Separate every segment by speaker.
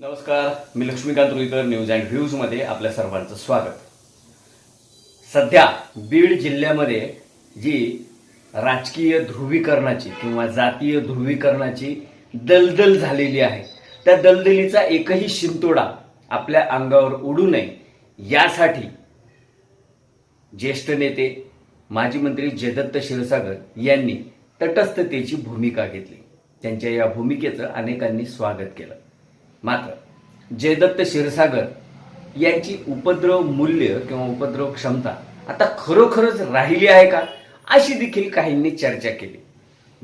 Speaker 1: नमस्कार मी Laxmikant Ruikar news and व्ह्यूजमध्ये आपल्या सर्वांचं स्वागत. सध्या बीड जिल्ह्यामध्ये जी राजकीय ध्रुवीकरणाची किंवा जातीय ध्रुवीकरणाची दलदल झालेली आहे त्या दलदलीचा एकही शिंतोडा आपल्या अंगावर उडू नये यासाठी ज्येष्ठ नेते माजी मंत्री जयदत्त क्षीरसागर यांनी तटस्थतेची भूमिका घेतली. त्यांच्या या भूमिकेचं अनेकांनी स्वागत केलं. मात्र जयदत्त क्षीरसागर यांची उपद्रव मूल्य किंवा उपद्रव क्षमता आता खरोखरच राहिली आहे का? अशी देखील काहींनी चर्चा केली.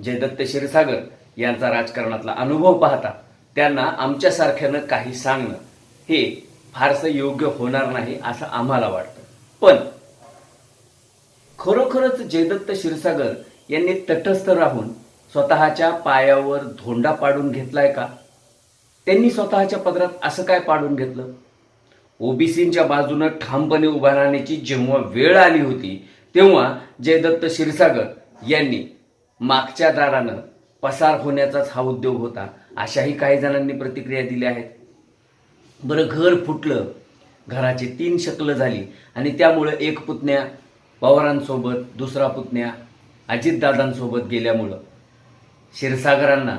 Speaker 1: जयदत्त क्षीरसागर यांचा राजकारणातला अनुभव पाहता त्यांना आमच्यासारख्यानं काही सांगणं हे फारसं योग्य होणार नाही असं आम्हाला वाटतं. पण खरोखरच जयदत्त क्षीरसागर यांनी तटस्थ राहून स्वतःच्या पायावर धोंडा पाडून घेतलाय का? त्यांनी स्वतःच्या पदरात असं काय पाडून घेतलं? ओबीसींच्या बाजूनं ठामपणे उभा राहण्याची जेव्हा वेळ आली होती तेव्हा जयदत्त क्षीरसागर यांनी मागच्या दारानं पसार होण्याचाच हा उद्योग होता. अशाही काही जणांनी प्रतिक्रिया दिल्या आहेत. बरं घर फुटलं. घराची तीन शकलं झाली आणि त्यामुळं एक पुतण्या पवारांसोबत दुसरा पुतण्या अजितदादांसोबत गेल्यामुळं क्षीरसागरांना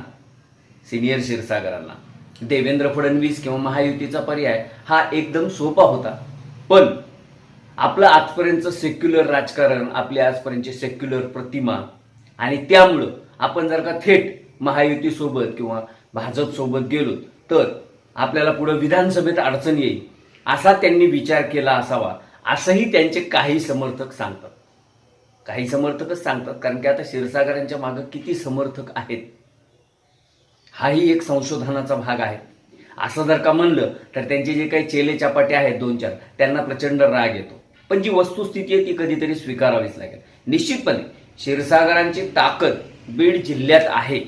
Speaker 1: सिनियर क्षीरसागरांना. देवेंद्र फडणवीस किंवा महायुतीचा पर्याय हा एकदम सोपा होता. पण आपलं आजपर्यंतचं सेक्युलर राजकारण आपली आजपर्यंतची सेक्युलर प्रतिमा आणि त्यामुळं आपण जर का थेट महायुतीसोबत किंवा भाजपसोबत गेलो तर आपल्याला पुढे विधानसभेत अडचण येईल असा त्यांनी विचार केला असावा असंही त्यांचे काही समर्थक सांगतात. काही समर्थकच सांगतात कारण की आता क्षीरसागरांच्या मागं किती समर्थक आहेत. हाही एक संशोधनाचा भाग आहे. असं जर का म्हणलं तर त्यांचे जे काही चेले चपाटे आहेत दोन चार त्यांना प्रचंड राग येतो. पण जी वस्तुस्थिती आहे ती कधीतरी स्वीकारावीच लागेल. निश्चितपणे क्षीरसागरांची ताकद बीड जिल्ह्यात आहे.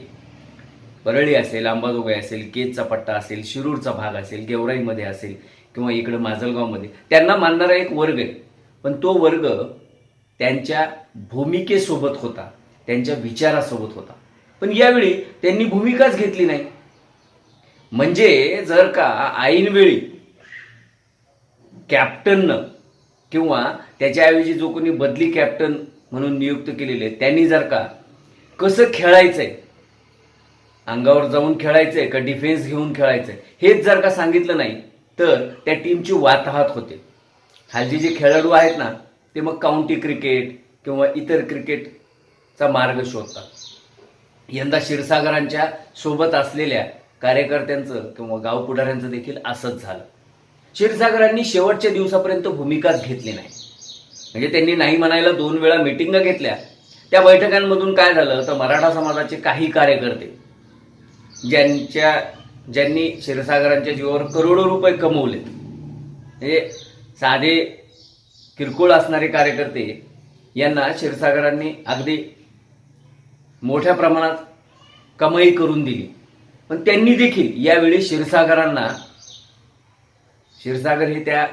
Speaker 1: परळी असेल अंबाजोगाई असेल केजचा पट्टा असेल शिरूरचा भाग असेल गेवराईमध्ये असेल किंवा इकडं माजलगावमध्ये त्यांना मानणारा एक वर्ग आहे. पण तो वर्ग त्यांच्या भूमिकेसोबत होता त्यांच्या विचारासोबत होता. पण यावेळी त्यांनी भूमिकाच घेतली नाही. म्हणजे जर का ऐनवेळी कॅप्टननं किंवा त्याच्याऐवजी जो कोणी बदली कॅप्टन म्हणून नियुक्त केलेले आहे, त्यांनी जर का कसं खेळायचंय अंगावर जाऊन खेळायचंय का डिफेन्स घेऊन खेळायचंय हेच जर का सांगितलं नाही तर त्या टीमची वाताहत होते. हल्ली जे खेळाडू आहेत ना ते मग काउंटी क्रिकेट किंवा इतर क्रिकेटचा मार्ग शोधतात. यंदा क्षीरसागरांच्या सोबत असलेल्या कार्यकर्त्यांचं किंवा गाव पुढाऱ्यांचं देखील असंच झालं. क्षीरसागरांनी शेवटच्या दिवसापर्यंत भूमिकाच घेतली नाही. म्हणजे त्यांनी नाही म्हणायला दोन वेळा मिटिंग घेतल्या त्या बैठकांमधून काय झालं? तर मराठा समाजाचे काही कार्यकर्ते ज्यांच्या ज्यांनी क्षीरसागरांच्या जीवावर करोडो रुपये कमवले म्हणजे साधे किरकोळ असणारे कार्यकर्ते यांना क्षीरसागरांनी अगदी मोठ्या प्रमाणात कमाई करून दिली. पण त्यांनी देखील यावेळी क्षीरसागरांना क्षीरसागर हे त्या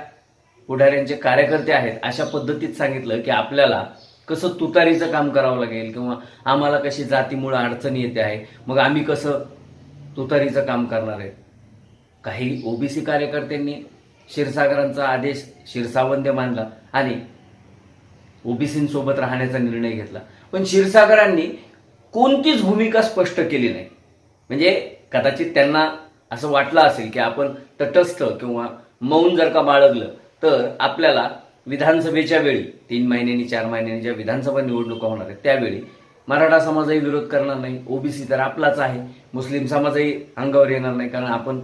Speaker 1: पुढाऱ्यांचे कार्यकर्ते आहेत अशा पद्धतीत सांगितलं की आपल्याला कसं तुतारीचं काम करावं लागेल किंवा आम्हाला कशी जातीमुळं अडचणी येते आहे मग आम्ही कसं तुतारीचं काम करणार आहे. काही ओबीसी कार्यकर्त्यांनी क्षीरसागरांचा आदेश क्षीरसावंद्य मानला आणि ओबीसींसोबत राहण्याचा निर्णय घेतला. पण क्षीरसागरांनी कोणतीच भूमिका स्पष्ट केली नाही. म्हणजे कदाचित त्यांना असं वाटलं असेल की आपण तटस्थ किंवा मौन जर का बाळगलं तर आपल्याला विधानसभेच्या वेळी तीन महिन्यांनी चार महिन्यांनी ज्या विधानसभा निवडणुका होणार आहेत त्यावेळी मराठा समाजही विरोध करणार नाही. ओबीसी तर आपलाच आहे. मुस्लिम समाजही अंगावर येणार नाही कारण आपण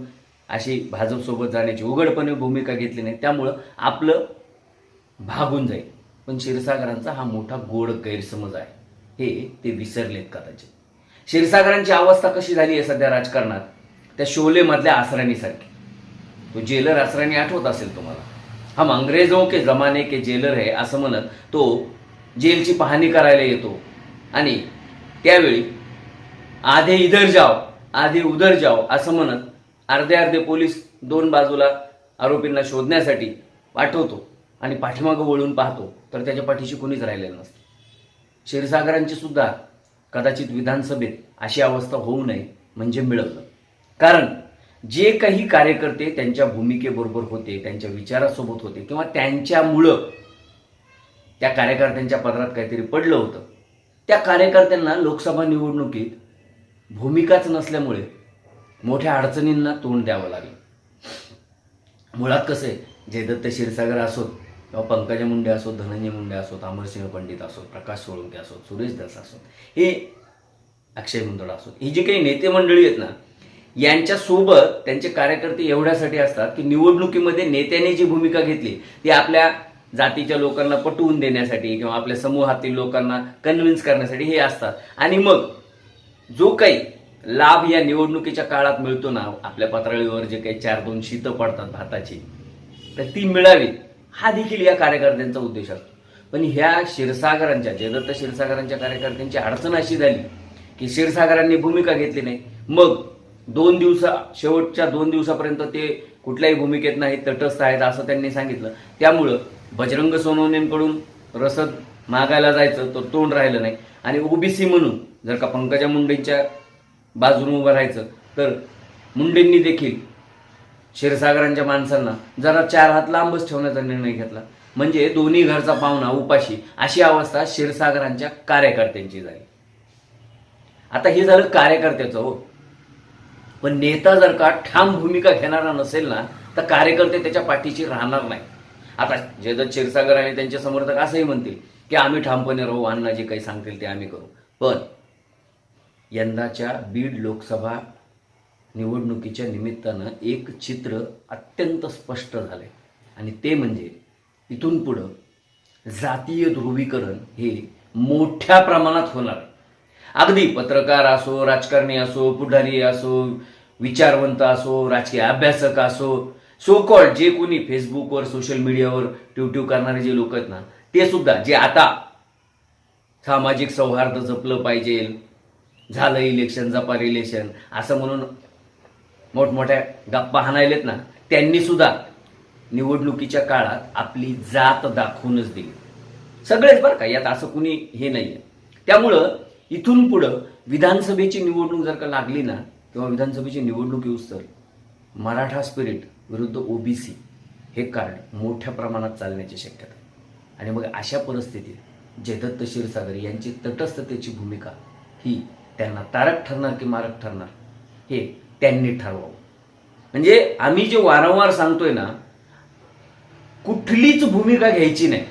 Speaker 1: अशी भाजपसोबत जाण्याची उघडपणे भूमिका घेतली नाही. त्यामुळं आपलं भागून जाईल. पण क्षीरसागरांचा हा मोठा गोड गैरसमज आहे. हे ते विसरलेत कदाचित. क्षीरसागरांची अवस्था कशी झाली आहे सध्या राजकारणात? त्या शोलेमधल्या आसराणीसारखी तो जेलर आसराणी आठवत असेल तुम्हाला? हम अंग्रेजों के जमाने के जेलर है असं म्हणत तो जेलची पाहणी करायला येतो. आणि त्यावेळी आधे इधर जाओ आधे उधर जाओ असं म्हणत अर्धे अर्धे पोलीस दोन बाजूला आरोपींना शोधण्यासाठी पाठवतो आणि पाठीमागं वळून पाहतो. तर त्याच्या पाठीशी कोणीच राहिलेलं नसतं. क्षीरसागरांची सुद्धा कदाचित विधानसभेत अशी अवस्था होऊ नये म्हणजे मिळवलं. कारण जे काही कार्यकर्ते त्यांच्या भूमिकेबरोबर होते त्यांच्या विचारासोबत होते किंवा त्यांच्यामुळं त्या कार्यकर्त्यांच्या पदरात काहीतरी पडलं होतं त्या कार्यकर्त्यांना लोकसभा निवडणुकीत भूमिकाच नसल्यामुळे मोठ्या अडचणींना तोंड द्यावं लागलं. मुळात कसं आहे जयदत्त क्षीरसागर असोत किंवा पंकजा मुंडे असोत धनंजय मुंडे असोत अमरसिंह पंडित असोत प्रकाश सोळंके असोत सुरेश दास असोत हे अक्षय मुंदडा असोत. ही जी काही नेते मंडळी आहेत ना यांच्यासोबत त्यांचे कार्यकर्ते एवढ्यासाठी असतात की निवडणुकीमध्ये नेत्याने जी भूमिका घेतली ती आपल्या जातीच्या लोकांना पटवून देण्यासाठी किंवा आपल्या समूहातील लोकांना कन्व्हिन्स करण्यासाठी हे असतात. आणि मग जो काही लाभ या निवडणुकीच्या काळात मिळतो ना आपल्या पातळीवर जे काही चार दोन शीतं पडतात भाताची तर ती मिळावी. हा देखील या कार्यकर्त्यांचा उद्देश असतो. पण ह्या क्षीरसागरांच्या जयदत्त क्षीरसागरांच्या कार्यकर्त्यांची अडचण अशी झाली की क्षीरसागरांनी भूमिका घेतली नाही. मग दोन दिवसा शेवटच्या दोन दिवसापर्यंत ते कुठल्याही भूमिकेत नाही तटस्थ आहेत असं त्यांनी सांगितलं. त्यामुळं बजरंग सोनवणेंकडून रसद मागायला जायचं तर तोंड राहिलं नाही. आणि ओबीसी म्हणून जर का पंकजा मुंडेंच्या बाजूने उभं राहायचं तर मुंडेंनी देखील क्षीरसागरांच्या माणसांना जरा चार हात लांबच ठेवण्याचा निर्णय घेतला. म्हणजे दोन्ही घरचा पाहुणा उपाशी अशी अवस्था क्षीरसागरांच्या कार्यकर्त्यांची झाली. आता हे झालं कार्यकर्त्याचं हो. पण नेता जर का ठाम भूमिका घेणारा नसेल ना तर कार्यकर्ते त्याच्या पाठीशी राहणार नाही. आता जयदत्त क्षीरसागर आणि त्यांचे समर्थक असंही म्हणतील की आम्ही ठामपणे राहू अण्णा जे काही सांगतील ते आम्ही करू. पण यंदाच्या बीड लोकसभा निवडणुकीच्या निमित्तानं एक चित्र अत्यंत स्पष्ट झालंय. आणि ते म्हणजे इथून पुढं जातीय ध्रुवीकरण हे मोठ्या प्रमाणात होणार. अगदी पत्रकार असो राजकारणी असो पुढारी असो विचारवंत असो राजकीय अभ्यासक असो सो कॉल्ड जे कोणी फेसबुकवर सोशल मीडियावर ट्यूट्यू करणारे जे लोक आहेत ना ते सुद्धा जे आता सामाजिक सौहार्द जपलं पाहिजे झालं इलेक्शन जपा इलेक्शन असं म्हणून मोठमोठ्या गप्पा हाणायलेत ना त्यांनी सुद्धा निवडणुकीच्या काळात आपली जात दाखवूनच दिली सगळेच बरं का यात असं कुणी हे नाही आहे त्यामुळं इथून पुढं विधानसभेची निवडणूक जर का लागली ना किंवा विधानसभेची निवडणूक येऊस तर मराठा स्पिरिट विरुद्ध ओबीसी हे कार्ड मोठ्या प्रमाणात चालण्याची शक्यता आहे. आणि मग अशा परिस्थितीत जयदत्त क्षीरसागर यांची तटस्थतेची भूमिका ही त्यांना तारक ठरणार की मारक ठरणार हे त्यांनी ठरवावं. म्हणजे आम्ही जे वारंवार सांगतोय ना कुठलीच भूमिका घ्यायची नाही.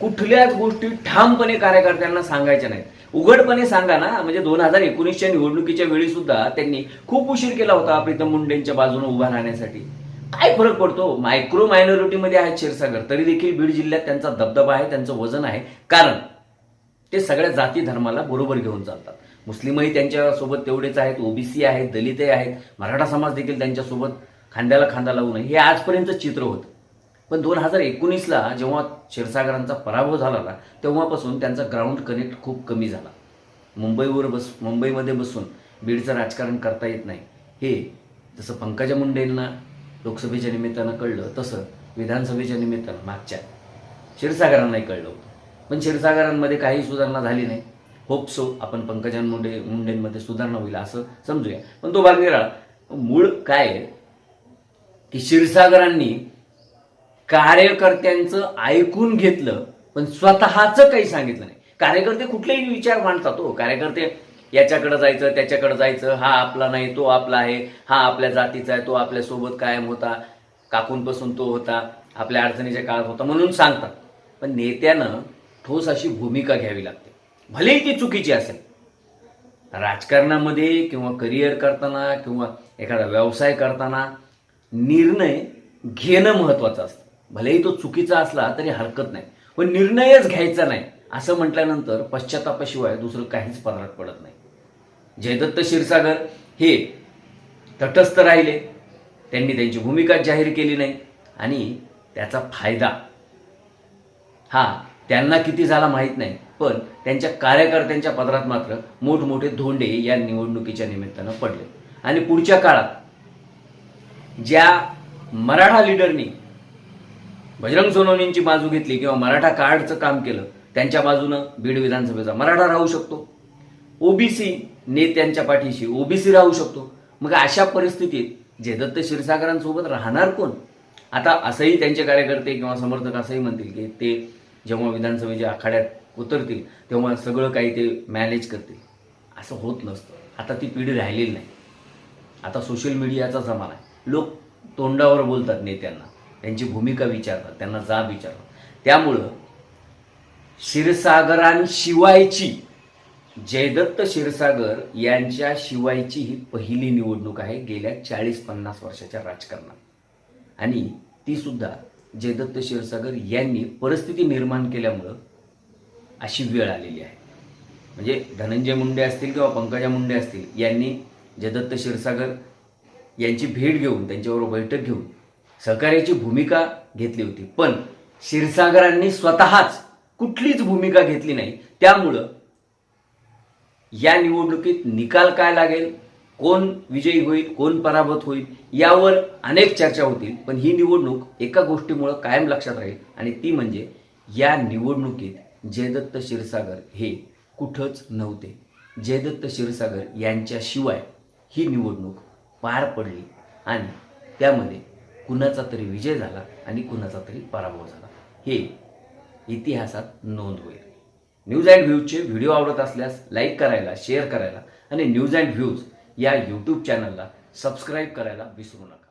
Speaker 1: कुठल्याच गोष्टी ठामपणे कार्यकर्त्यांना सांगायच्या नाहीत. उघडपणे सांगा ना म्हणजे दोन हजार एकोणीसच्या निवडणुकीच्या वेळी सुद्धा त्यांनी खूप उशीर केला होता प्रीतम मुंडेंच्या बाजूने उभा राहण्यासाठी. काय फरक पडतो? मायक्रो मायनॉरिटीमध्ये आहेत क्षीरसागर तरी देखील बीड जिल्ह्यात त्यांचा दबदबा आहे त्यांचं वजन आहे. कारण ते सगळ्या जाती धर्माला बरोबर घेऊन चालतात. मुस्लिमही त्यांच्यासोबत तेवढेच आहेत ओबीसी आहेत दलितही आहेत. मराठा समाज देखील त्यांच्यासोबत खांद्याला खांदा लावून नये. हे आजपर्यंत चित्र होतं. पण दोन हजार एकोणीसला जेव्हा क्षीरसागरांचा पराभव झाला ना तेव्हापासून त्यांचा ग्राउंड कनेक्ट खूप कमी झाला. मुंबईवर बस मुंबईमध्ये बसून बीडचं राजकारण करता येत नाही. हे जसं पंकजा मुंडेंना लोकसभेच्या निमित्तानं कळलं तसं विधानसभेच्या निमित्तानं मागच्या क्षीरसागरांनाही कळलं होतं. पण क्षीरसागरांमध्ये काही सुधारणा झाली नाही. होप सो आपण पंकजा मुंडे मुंडेंमध्ये सुधारणा होईल असं समजूया. पण तो भाग निराळा. मूळ काय आहे? की क्षीरसागरांनी कार्यकर्त्यांचं ऐकून घेतलं पण स्वतःचं काही सांगितलं नाही. कार्यकर्ते कुठलेही विचार मांडतात हो. कार्यकर्ते याच्याकडे जायचं त्याच्याकडे जायचं. हा आपला नाही तो आपला आहे. हा आपल्या जातीचा आहे तो आपल्यासोबत कायम होता. काकूंपासून तो होता. आपल्या अडचणीच्या काळात होता म्हणून सांगतात. पण नेत्यानं ठोस अशी भूमिका घ्यावी लागते. भलेही ती चुकीची असेल. राजकारणामध्ये किंवा करिअर करताना किंवा एखादा व्यवसाय करताना निर्णय घेणं महत्त्वाचं असतं. भलेही तो चुकीचा असला तरी हरकत नाही. पण निर्णयच घ्यायचा नाही असं म्हटल्यानंतर पश्चातापाशिवाय दुसरं काहीच पदरात पडत नाही. जयदत्त क्षीरसागर हे तटस्थ राहिले. त्यांनी त्यांची भूमिका जाहीर केली नाही. आणि त्याचा फायदा हा त्यांना किती झाला माहीत नाही. पण त्यांच्या कार्यकर्त्यांच्या पदरात मात्र मोठमोठे धोंडे या निवडणुकीच्या निमित्तानं पडले. आणि पुढच्या काळात ज्या मराठा लिडरनी बजरंग सोनवणींची बाजू घेतली किंवा मराठा कार्डचं काम केलं त्यांच्या बाजूनं बीड विधानसभेचा मराठा राहू शकतो. ओबीसी नेत्यांच्या पाठीशी ओबीसी राहू शकतो. मग अशा परिस्थितीत जयदत्त क्षीरसागरांसोबत राहणार कोण? आता असंही त्यांचे कार्यकर्ते किंवा समर्थक असंही म्हणतील की ते जेव्हा विधानसभेच्या आखाड्यात उतरतील तेव्हा सगळं काही ते मॅनेज करतील. असं होत नसतं. आता ती पिढी राहिलेली नाही. आता सोशल मीडियाचा जमाना आहे. लोक तोंडावर बोलतात नेत्यांना. त्यांची भूमिका विचारतात त्यांना जाब विचारतात. त्यामुळं क्षीरसागरांशिवायची जयदत्त क्षीरसागर यांच्या शिवायची ही पहिली निवडणूक आहे गेल्या चाळीस पन्नास वर्षाच्या राजकारणात. आणि ती सुद्धा जयदत्त क्षीरसागर यांनी परिस्थिती निर्माण केल्यामुळं अशी वेळ आलेली आहे. म्हणजे धनंजय मुंडे असतील किंवा पंकजा मुंडे असतील यांनी जयदत्त क्षीरसागर यांची भेट घेऊन त्यांच्याबरोबर बैठक घेऊन सहकार्याची भूमिका घेतली होती. पण क्षीरसागरांनी स्वतःच कुठलीच भूमिका घेतली नाही. त्यामुळं या निवडणुकीत निकाल काय लागेल कोण विजयी होईल कोण पराभूत होईल यावर अनेक चर्चा होतील. पण ही निवडणूक एका गोष्टीमुळं कायम लक्षात राहील आणि ती म्हणजे या निवडणुकीत जयदत्त क्षीरसागर हे कुठंच नव्हते. जयदत्त क्षीरसागर यांच्याशिवाय ही निवडणूक पार पडली आणि त्यामध्ये कुणाचा तरी विजय झाला आणि कुणाचा तरी पराभव झाला. हे इतिहासात नोंद होईल. न्यूज अँड व्ह्यूजचे व्हिडिओ आवडत असल्यास लाईक करायला शेअर करायला आणि न्यूज अँड व्ह्यूज या यूट्यूब चॅनलला सबस्क्राईब करायला विसरू नका.